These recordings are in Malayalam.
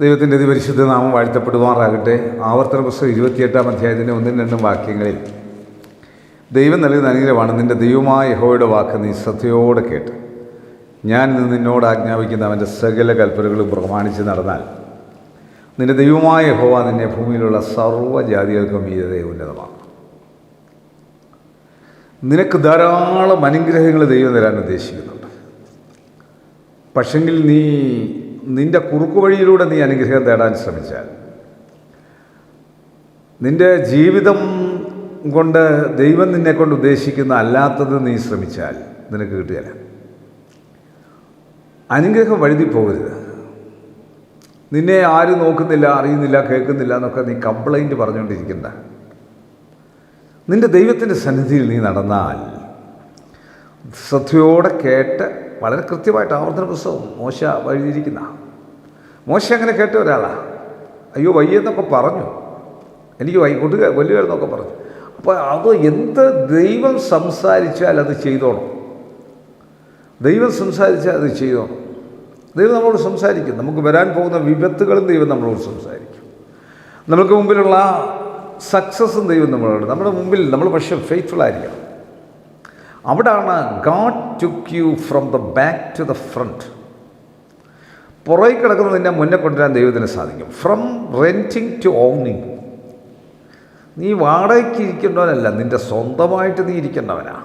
ദൈവത്തിന്റെ അതിപരിശുദ്ധ നാമം വാഴ്ത്തപ്പെടുവാറാകട്ടെ ആവർത്തന പുസ്തകം ഇരുപത്തിയെട്ടാം അധ്യായത്തിന്റെ ഒന്നും രണ്ടും വാക്യങ്ങളിൽ ദൈവം നൽകുന്ന അനുഗ്രഹമാണ് നിന്റെ ദൈവമായ യഹോയുടെ വാക്ക് നീ ശ്രദ്ധയോടെ കേട്ട്. ഞാൻ ഇന്ന് നിന്നോട് ആജ്ഞാപിക്കുന്ന അവന്റെ സകല കൽപ്പനകളും പ്രമാണിച്ച് നടന്നാൽ നിന്റെ ദൈവമായ യഹോവ നിന്നെ ഭൂമിയിലുള്ള സർവജാതികൾക്കും ഈതയെ ഉന്നതമാണ് നിനക്ക് ധാരാളം അനുഗ്രഹങ്ങൾ ദൈവം തരാൻ ഉദ്ദേശിക്കുന്നുണ്ട്. പക്ഷെങ്കിൽ നീ നിന്റെ കുറുക്കു വഴിയിലൂടെ നീ അനുഗ്രഹം തേടാൻ ശ്രമിച്ചാൽ നിന്റെ ജീവിതം കൊണ്ട് ദൈവം നിന്നെ കൊണ്ട് ഉദ്ദേശിക്കുന്ന അല്ലാത്തത് നീ ശ്രമിച്ചാൽ നിനക്ക് കിട്ടുകയില്ല അനുഗ്രഹം വഴുതി പോകരുത്. നിന്നെ ആരും നോക്കുന്നില്ല അറിയുന്നില്ല കേൾക്കുന്നില്ല എന്നൊക്കെ നീ കംപ്ലൈന്റ് പറഞ്ഞുകൊണ്ടിരിക്കണ്ട. നിന്റെ ദൈവത്തിന്റെ സന്നിധിയിൽ നീ നടന്നാൽ ശ്രദ്ധയോടെ കേട്ട് വളരെ കൃത്യമായിട്ട് ആവർത്തന പുസ്തകം മോശ വഴിയിരിക്കുന്ന മോശ അങ്ങനെ കേട്ട ഒരാളാണ് അയ്യോ വയ്യെന്നൊക്കെ പറഞ്ഞു. എനിക്ക് വൈ കൊട്ടുക കൊല്ലുകയെന്നൊക്കെ പറഞ്ഞു. അപ്പോൾ അത് എന്ത് ദൈവം സംസാരിച്ചാൽ അത് ചെയ്തോണം? ദൈവം സംസാരിച്ചാൽ അത് ചെയ്തോണം. ദൈവം നമ്മളോട് സംസാരിക്കും. നമുക്ക് വരാൻ പോകുന്ന വിപത്തുകളും ദൈവം നമ്മളോട് സംസാരിക്കും. നമുക്ക് മുമ്പിലുള്ള സക്സസ്സും ദൈവം നമ്മളോട്. നമ്മുടെ മുമ്പിൽ നമ്മൾ പക്ഷേ ഫെയ്ത്ത്ഫുൾ ആയിരിക്കണം. അവിടാണ് God took you from the back to the front പുറകിൽ കിടക്കുന്നതിന്റെ മുന്നേ കൊണ്ടുവരാൻ ദൈവത്തിന് സാധിക്കും. ഫ്രം റെന്റിങ് ടു ഓണിങ് നീ വാടകയ്ക്ക് ഇരിക്കേണ്ടവനല്ല നിന്റെ സ്വന്തമായിട്ട് നീ ഇരിക്കേണ്ടവനാ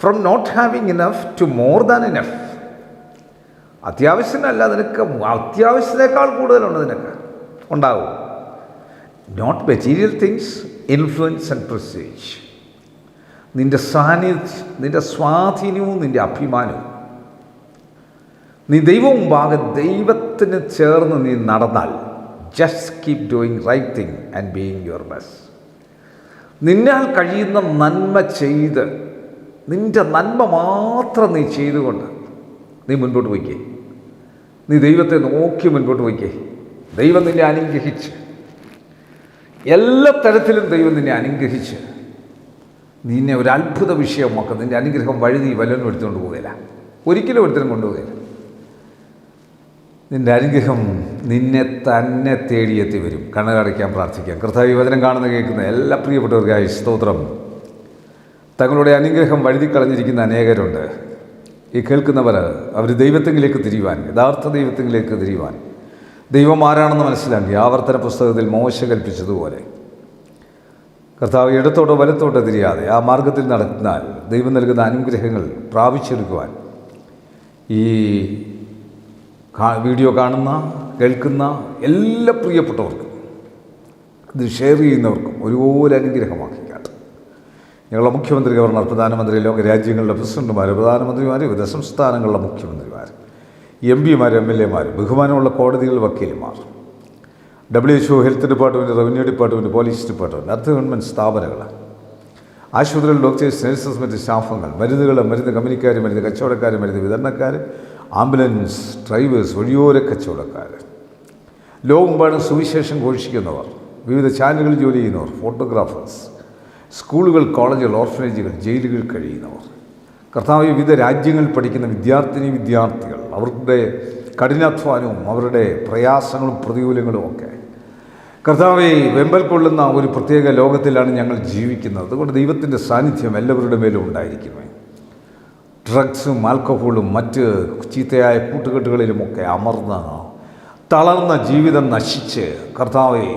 from not having enough to more than enough അത്യാവശ്യമല്ല നിനക്ക് അത്യാവശ്യത്തിനേക്കാൾ കൂടുതലുണ്ട് നിനക്ക്. ഉണ്ടാവും. Not material things influence and prestige നിന്റെ സാന്നിധ്യം നിന്റെ സ്വാധീനവും നിന്റെ അഭിമാനവും. നീ ദൈവവും മുമ്പാകെ ദൈവത്തിന് ചേർന്ന് നീ നടന്നാൽ just keep doing right thing and being your best നിന്നാൽ കഴിയുന്ന നന്മ ചെയ്ത് നിന്റെ നന്മ മാത്രം നീ ചെയ്തുകൊണ്ട് നീ മുൻപോട്ട് പോയിക്കേ നീ ദൈവത്തെ നോക്കി മുൻപോട്ട് പോയിക്കേ ദൈവം നിന്നെ അനുഗ്രഹിച്ച്. എല്ലാ തരത്തിലും ദൈവം നിന്നെ അനുഗ്രഹിച്ച്. നിന്നെ ഒരു അത്ഭുത വിഷയമൊക്കെ. നിന്റെ അനുഗ്രഹം വഴി നീ വല്ലവനും എടുത്തുകൊണ്ട് പോകില്ല ഒരിക്കലും ഒരുത്തരും കൊണ്ടുപോകില്ല നിന്റെ അനുഗ്രഹം നിന്നെ തന്നെ തേടിയെത്തി വരും. കണ്ണുകടയ്ക്കാൻ പ്രാർത്ഥിക്കാം. കർത്താവ് യുവജനം കാണുന്ന കേൾക്കുന്ന എല്ലാ പ്രിയപ്പെട്ടവർക്കായി സ്തോത്രം. തങ്ങളുടെ അനുഗ്രഹം വഴുതിക്കളഞ്ഞിരിക്കുന്ന അനേകരുണ്ട്. ഈ കേൾക്കുന്നവർ അവർ ദൈവത്തെങ്കിലേക്ക് തിരിയുവാൻ യഥാർത്ഥ ദൈവത്തെങ്കിലേക്ക് തിരിയുവാൻ. ദൈവം ആരാണെന്ന് മനസ്സിലാക്കി. ആവർത്തന പുസ്തകത്തിൽ മോശ കൽപ്പിച്ചതുപോലെ. കർത്താവ് ഇടത്തോട്ടോ വലത്തോട്ടോ തിരിയാതെ ആ മാർഗത്തിൽ നടന്നാൽ ദൈവം നൽകുന്ന അനുഗ്രഹങ്ങൾ പ്രാപിച്ചെടുക്കുവാൻ. ഈ വീഡിയോ കാണുന്ന കേൾക്കുന്ന എല്ലാ പ്രിയപ്പെട്ടവർക്കും ഇത് ഷെയർ ചെയ്യുന്നവർക്കും ഒരുപോലെ അനുഗ്രഹമാക്കിക്കാട്ടെ. ഞങ്ങളുടെ മുഖ്യമന്ത്രി ഗവർണർ പ്രധാനമന്ത്രി ലോക രാജ്യങ്ങളുടെ പ്രസിഡന്റുമാർ പ്രധാനമന്ത്രിമാർ വിവിധ സംസ്ഥാനങ്ങളുടെ മുഖ്യമന്ത്രിമാർ എം പിമാർ എം എൽ എമാർ ബഹുമാനമുള്ള കോടതികൾ വക്കീലുമാർ W H O health department revenue department police department അർദ്ധ ഗവൺമെന്റ് സ്ഥാപനങ്ങൾ ആശുപത്രികൾ ഡോക്ടേഴ്സ് നഴ്സസ് മറ്റ് സ്റ്റാഫുകൾ മരുന്നുകൾ മരുന്ന് കമ്പനിക്കാർ മരുന്ന് കച്ചവടക്കാർ മരുന്ന് വിതരണക്കാർ ആംബുലൻസ് ഡ്രൈവേഴ്സ് വഴിയോര കച്ചവടക്കാർ. ലോകമെമ്പാടും സുവിശേഷം ഘോഷിക്കുന്നവർ വിവിധ ചാനലുകളിൽ ജോലി ചെയ്യുന്നവർ ഫോട്ടോഗ്രാഫേഴ്സ് സ്കൂളുകൾ കോളേജുകൾ ഓർഫനേജുകൾ ജയിലുകൾ കഴിയുന്നവർ. കർത്താവ് വിവിധ രാജ്യങ്ങളിൽ പഠിക്കുന്ന വിദ്യാർത്ഥിനി വിദ്യാർത്ഥികൾ അവരുടെ കഠിനാധ്വാനവും അവരുടെ പ്രയാസങ്ങളും പ്രതികൂലങ്ങളും ഒക്കെ കർത്താവെ വെമ്പൽ കൊള്ളുന്ന ഒരു പ്രത്യേക ലോകത്തിലാണ് ഞങ്ങൾ ജീവിക്കുന്നത്. അതുകൊണ്ട് ദൈവത്തിന്റെ സാന്നിധ്യം എല്ലാവരുടെ മേലും ഉണ്ടായിരിക്കുമേ. ഡ്രഗ്സും ആൽക്കഹോളും മറ്റ് ചീത്തയായ കൂട്ടുകെട്ടുകളിലുമൊക്കെ അമർന്ന തളർന്ന ജീവിതം നശിച്ച് കർത്താവെ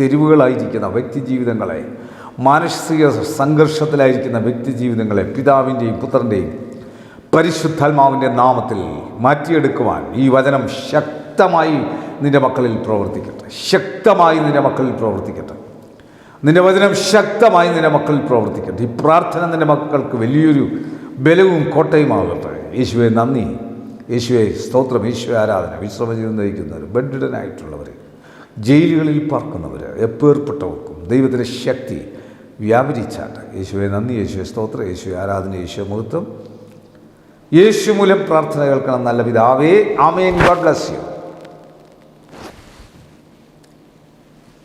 തെരുവുകളായിരിക്കുന്ന വ്യക്തി ജീവിതങ്ങളെ മാനസിക സംഘർഷത്തിലായിരിക്കുന്ന വ്യക്തി ജീവിതങ്ങളെ പിതാവിന്റെയും പുത്രന്റെയും പരിശുദ്ധാത്മാവിന്റെ നാമത്തിൽ മാറ്റിയെടുക്കുവാൻ ഈ വചനം ശക്തമായി നിന്റെ മക്കളിൽ പ്രവർത്തിക്കട്ടെ. ശക്തമായി നിന്റെ മക്കളിൽ പ്രവർത്തിക്കട്ടെ. നിന്റെ വചനം ശക്തമായി നിന്റെ മക്കളിൽ പ്രവർത്തിക്കട്ടെ. ഈ പ്രാർത്ഥന നിന്റെ മക്കൾക്ക് വലിയൊരു ബലവും കോട്ടയുമാകട്ടെ യേശുവെ നന്ദി. യേശുവെ സ്തോത്രം. യേശുവെ ആരാധന. വിശ്രമജീവൻ നയിക്കുന്നവർ ബെഡിഡനായിട്ടുള്ളവർ ജയിലുകളിൽ പാർക്കുന്നവർ എപ്പേർപ്പെട്ടവർക്കും ദൈവത്തിന്റെ ശക്തി വ്യാപരിച്ചാട്ട്. യേശുവെ നന്ദി. യേശുവെ സ്തോത്രം. യേശുവെ ആരാധന. യേശുവെ മുഹൂർത്തം യേശു മൂലം പ്രാർത്ഥന കേൾക്കണം. നല്ല പിതാവേ ആമേൻ. God bless you.